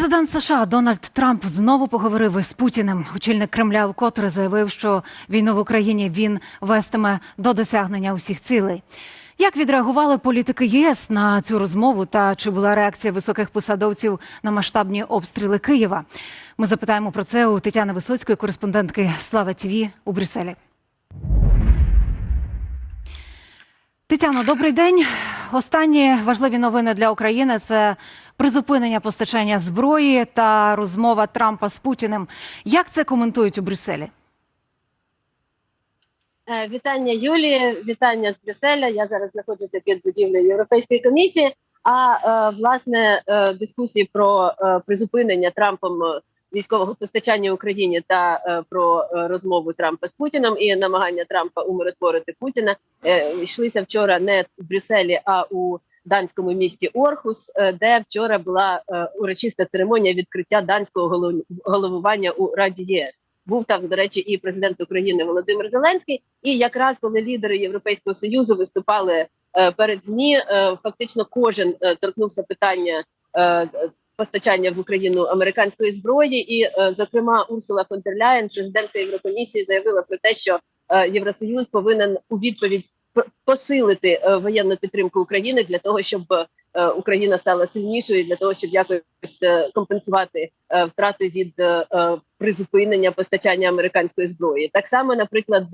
Президент США Дональд Трамп знову поговорив із Путіним. Очільник Кремля вкотре заявив, що війну в Україні він вестиме до досягнення усіх цілей. Як відреагували політики ЄС на цю розмову та чи була реакція високих посадовців на масштабні обстріли Києва? Ми запитаємо про це у Тетяни Висоцької, кореспондентки Слава ТІВІ у Брюсселі. Тетяно, добрий день. Останні важливі новини для України це призупинення постачання зброї та розмова Трампа з Путіним. Як це коментують у Брюсселі? Е, Вітання Юлії, вітання з Брюсселя. Я зараз знаходжуся під будівлею Європейської комісії. А е, власне е, дискусії про призупинення Трампом військового постачання Україні та про розмову Трампа з Путіним і намагання Трампа умиротворити Путіна йшлися вчора не в Брюсселі, а у данському місті Орхус, е, де вчора була е, урочиста церемонія відкриття данського голов- головування у Раді ЄС. Був там, до речі, і президент України Володимир Зеленський. І якраз коли лідери Європейського союзу виступали е, перед змі, фактично кожен торкнувся питання постачання в Україну американської зброї. І, зокрема, Урсула фон дер Ляєн, президентка Єврокомісії, заявила про те, що Євросоюз повинен у відповідь посилити е, воєнну підтримку України для того, щоб е, Україна стала сильнішою, для того, щоб якось е, компенсувати втрати від призупинення постачання американської зброї. Так само, наприклад,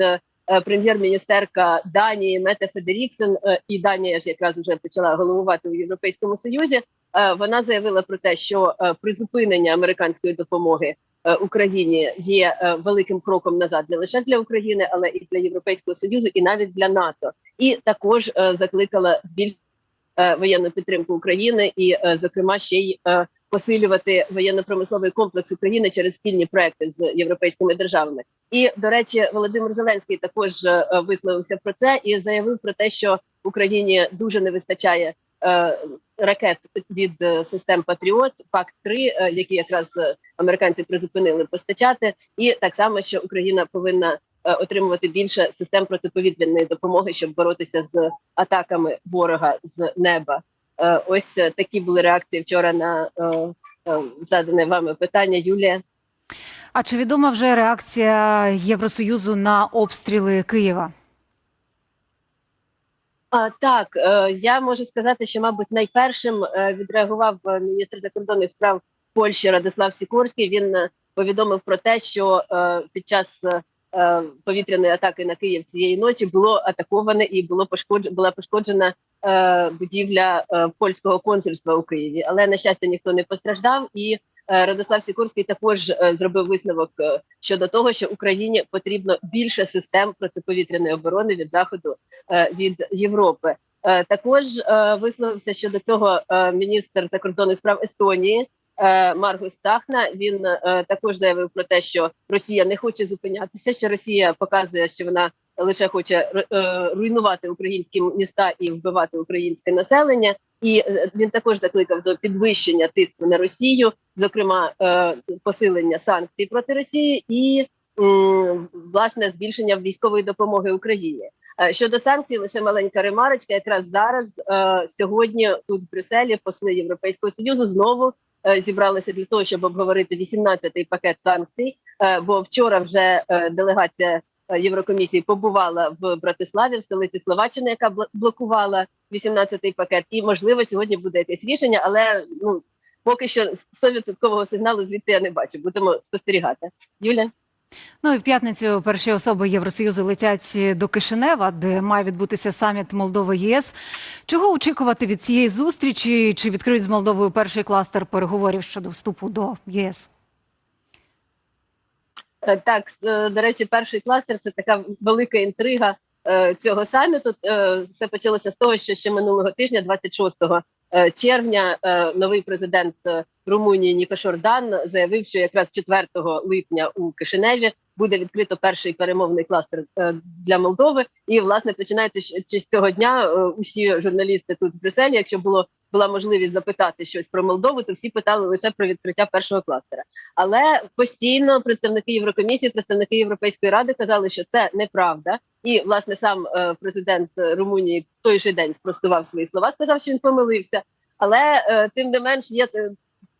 прем'єр-міністерка Данії Мете Федеріксен, і Данія ж якраз вже почала головувати у Європейському Союзі. Вона заявила про те, що призупинення американської допомоги Україні є е, великим кроком назад не лише для України, але і для Європейського союзу, і навіть для НАТО. І також е, закликала збільшити е, воєнну підтримку України, і, е, зокрема, ще й е, посилювати воєнно-промисловий комплекс України через спільні проекти з європейськими державами. І до речі, Володимир Зеленський також е, висловився про це і заявив про те, що Україні дуже не вистачає е, ракет від е, систем Патріот, Пакт 3 е, які якраз е, американці призупинили постачати, і так само, що Україна повинна е, отримувати більше систем протиповітряної допомоги, щоб боротися з атаками ворога з неба. Е, Ось е, такі були реакції вчора на е, е, задане вами питання, Юлія. А чи відома вже реакція Євросоюзу на обстріли Києва? А, так, е, я можу сказати, що, мабуть, найпершим е, відреагував е, міністр закордонних справ Польщі Радислав Сікорський. Він повідомив про те, що під час повітряної атаки на Київ цієї ночі було атаковане і було пошкодж... була пошкоджена будівля польського консульства у Києві. Але на щастя ніхто не постраждав. І е, Радислав Сікорський також е, зробив висновок е, щодо того, що Україні потрібно більше систем протиповітряної оборони від заходу від Європи. Також висловився щодо цього міністр закордонних справ Естонії Маргус Цахна. Він також заявив про те, що Росія не хоче зупинятися, що Росія показує, що вона лише хоче е, руйнувати українські міста і вбивати українське населення. І е, він також закликав до підвищення тиску на Росію, зокрема е, посилення санкцій проти Росії і власне збільшення військової допомоги Україні. Е, Щодо санкцій, лише маленька ремарочка. Якраз зараз е, сьогодні тут в Брюсселі посли Європейського союзу знову е, зібралися для того, щоб обговорити 18-й пакет санкцій. Е, бо вчора вже е, делегація е, Єврокомісії побувала в Братиславі, в столиці Словаччини, яка бл- блокувала 18-й пакет. І можливо сьогодні буде якесь рішення, але ну поки що 100% сигналу звідти я не бачу. Будемо спостерігати. Юля. Ну і в п'ятницю перші особи Євросоюзу летять до Кишинева, де має відбутися саміт Молдови ЄС. Чого очікувати від цієї зустрічі? Чи відкриють з Молдовою перший кластер переговорів щодо вступу до ЄС? Е, Так, е, до речі, перший кластер це така велика інтрига е, цього саміту. Все почалося з того, що ще минулого тижня, 26 е, червня, новий президент Румунії Нікошор Дан заявив, що якраз 4 липня у Кишиневі буде відкрито перший перемовний кластер для Молдови. І власне починаючи з цього дня, усі журналісти тут в Брюсселі, якщо було була можливість запитати щось про Молдову, то всі питали лише про відкриття першого кластера. Але постійно представники Єврокомісії, представники Європейської ради казали, що це неправда. І власне сам е, президент Румунії в той же день спростував свої слова, сказав, що він помилився. Але е, тим не менш є е,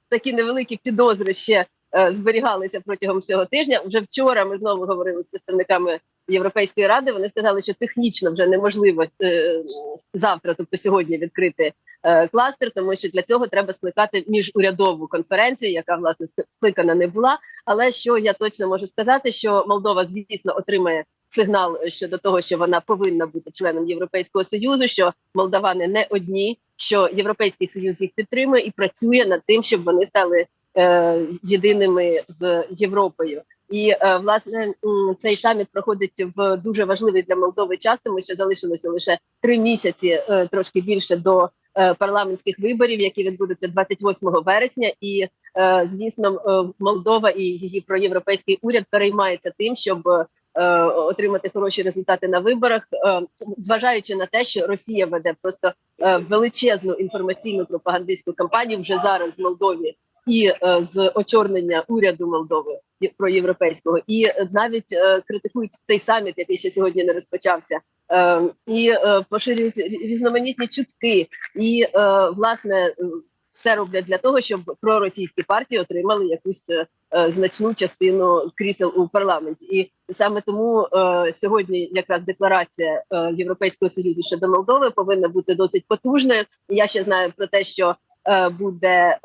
такі невеликі підозри ще е, зберігалися протягом всього тижня. Вже вчора ми знову говорили з представниками Європейської ради. Вони сказали, що технічно вже неможливо е, завтра, тобто сьогодні, відкрити е, кластер, тому що для цього треба скликати міжурядову конференцію, яка власне скликана не була. Але що я точно можу сказати, що Молдова, звісно, отримає сигнал щодо того, що вона повинна бути членом Європейського союзу, що молдавани не одні, що Європейський союз їх підтримує і працює над тим, щоб вони стали е, єдиними з Європою. І е, власне цей саміт проходить в дуже важливий для Молдови час, тому що залишилося лише три місяці, е, трошки більше до е, парламентських виборів, які відбудуться 28 вересня. І е, звісно, е, Молдова і її проєвропейський уряд переймається тим, щоб е, отримати хороші результати на виборах, е, зважаючи на те, що Росія веде просто е, величезну інформаційну пропагандистську кампанію вже зараз в Молдові і е, з очорнення уряду Молдови є- проєвропейського, і навіть е, критикують цей саміт, який ще сьогодні не розпочався, е, і е, поширюють різноманітні чутки, і власне все роблять для того, щоб проросійські партії отримали якусь значну частину крісел у парламенті. І саме тому сьогодні якраз декларація Європейського союзу щодо Молдови повинна бути досить потужною. Я ще знаю про те, що буде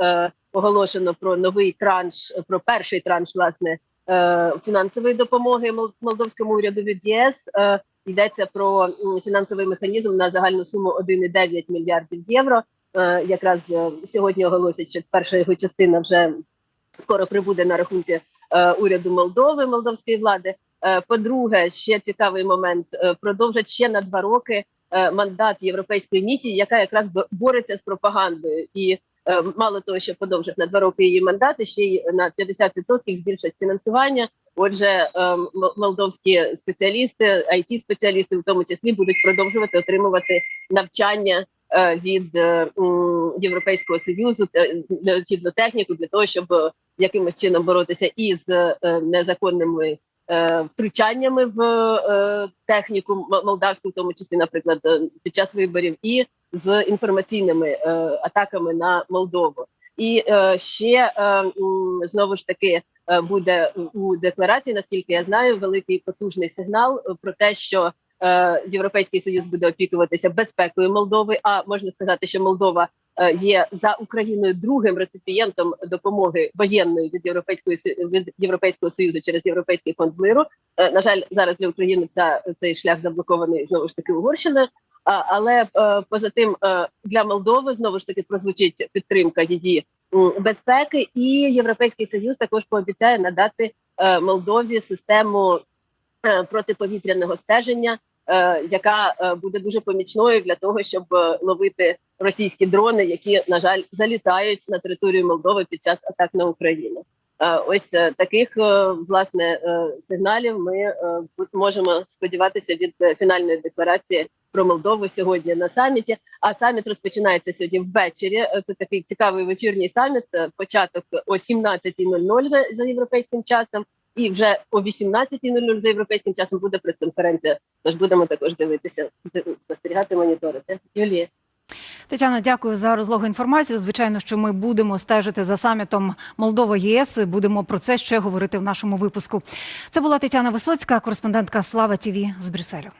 оголошено про новий транш, про перший транш власне е, фінансової допомоги Мол- молдовському уряду від ЄС. Е, Йдеться про фінансовий механізм на загальну суму 1,9 мільярдів євро. Е, Якраз сьогодні оголосять, що перша його частина вже скоро прибуде на рахунки уряду Молдови, молдовської влади. По-друге, ще цікавий момент: продовжать ще на два роки мандат європейської місії, яка якраз бо- бореться з пропагандою, і мало того, що подовжать на два роки її мандати, ще й на 50% збільшать фінансування. Отже, е, молдовські спеціалісти, it спеціалісти, в тому числі, будуть продовжувати отримувати навчання е, від е, Європейського союзу, необхідну техніку для того, щоб е, якимось чином боротися і з е, незаконними е, втручаннями в е, техніку молдавську, в тому числі, наприклад, е, під час виборів, і з інформаційними е, атаками на Молдову. І е, ще е, знову ж таки буде у декларації, наскільки я знаю, великий потужний сигнал про те, що Європейський союз буде опікуватися безпекою Молдови. А можна сказати, що Молдова є за Україною другим реципієнтом допомоги воєнної від європейської від європейського союзу через європейський фонд миру. На жаль, зараз для України ця цей шлях заблокований знову ж таки Угорщиною. Але е, поза тим е, для Молдови знову ж таки прозвучить підтримка її безпеки, і Європейський Союз також пообіцяє надати е, Молдові систему протиповітряного стеження, яка буде дуже помічною для того, щоб ловити російські дрони, які на жаль залітають на територію Молдови під час атак на Україну. Ось таких власне сигналів ми можемо сподіватися від фінальної декларації про Молдову сьогодні на саміті. А саміт розпочинається сьогодні ввечері. Е, Це такий цікавий вечірній саміт. е, Початок о 17.00 за, за європейським часом, і вже о 18.00 за європейським часом буде прес-конференція. Тож будемо також дивитися, спостерігати, моніторити. Юлія. Тетяно, дякую за розлогу інформацію. Звичайно, що ми будемо стежити за самітом Молдова ЄС. Будемо про це ще говорити в нашому випуску. Це була Тетяна Висоцька, кореспондентка Слава ТІВІ з Брюсселю.